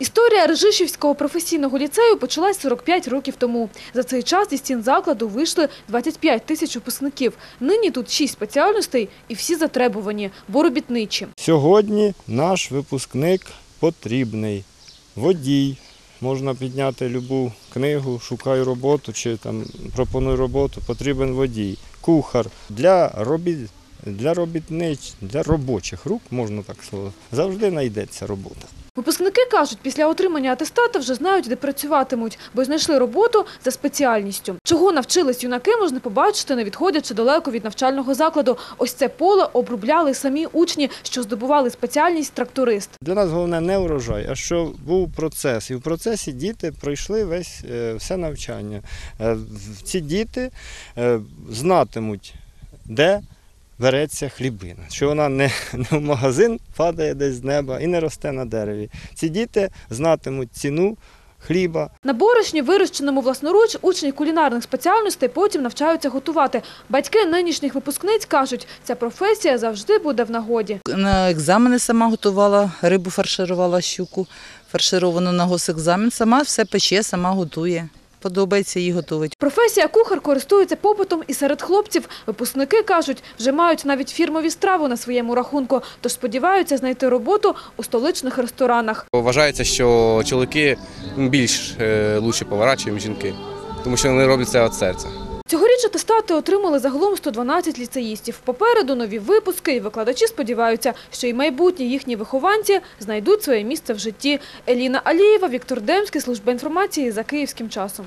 Історія Режишівського професійного ліцею почалась 45 років тому. За цей час зі стін закладу вийшли 25 тисяч випускників. Нині тут 6 спеціальностей і всі затребувані, бо робітничі. Сьогодні наш випускник потрібний. Водій. Можна підняти любу книгу, шукаю роботу чи там пропоную роботу, потрібен водій. Кухар для робіт, для робітнич, для робочих рук, можна так сказати, завжди знайдеться робота. Випускники кажуть, після отримання атестата вже знають, де працюватимуть, бо знайшли роботу за спеціальністю. Чого навчились юнаки, можна побачити, не відходячи далеко від навчального закладу. Ось це поле обробляли самі учні, що здобували спеціальність тракторист. Для нас головне не урожай, а що був процес. І в процесі діти пройшли весь е, все навчання. Е, Ці діти е, знатимуть, де береться хлібина, що вона не, не в магазин падає десь з неба і не росте на дереві. Ці діти знатимуть ціну хліба, На борошні, вирощеному власноруч, учні кулінарних спеціальностей потім навчаються готувати. Батьки нинішніх випускниць кажуть, ця професія завжди буде в нагоді. На екзамени сама готувала, рибу фарширувала щуку, фаршировану на госекзамен. Сама все пече, сама готує. Подобається її готувати. Професія кухар користується попитом і серед хлопців. Випускники кажуть, вже мають навіть фірмові страви на своєму рахунку, тож сподіваються знайти роботу у столичних ресторанах. Вважається, що чоловіки більш е, лучші повара, ніж жінки, тому що вони роблять це від серця. Цьогоріч атестати отримали загалом 112 ліцеїстів. Попереду нові випуски, і викладачі сподіваються, що і майбутні їхні вихованці знайдуть своє місце в житті. Еліна Алієва, Віктор Демський, служба інформації за київським часом.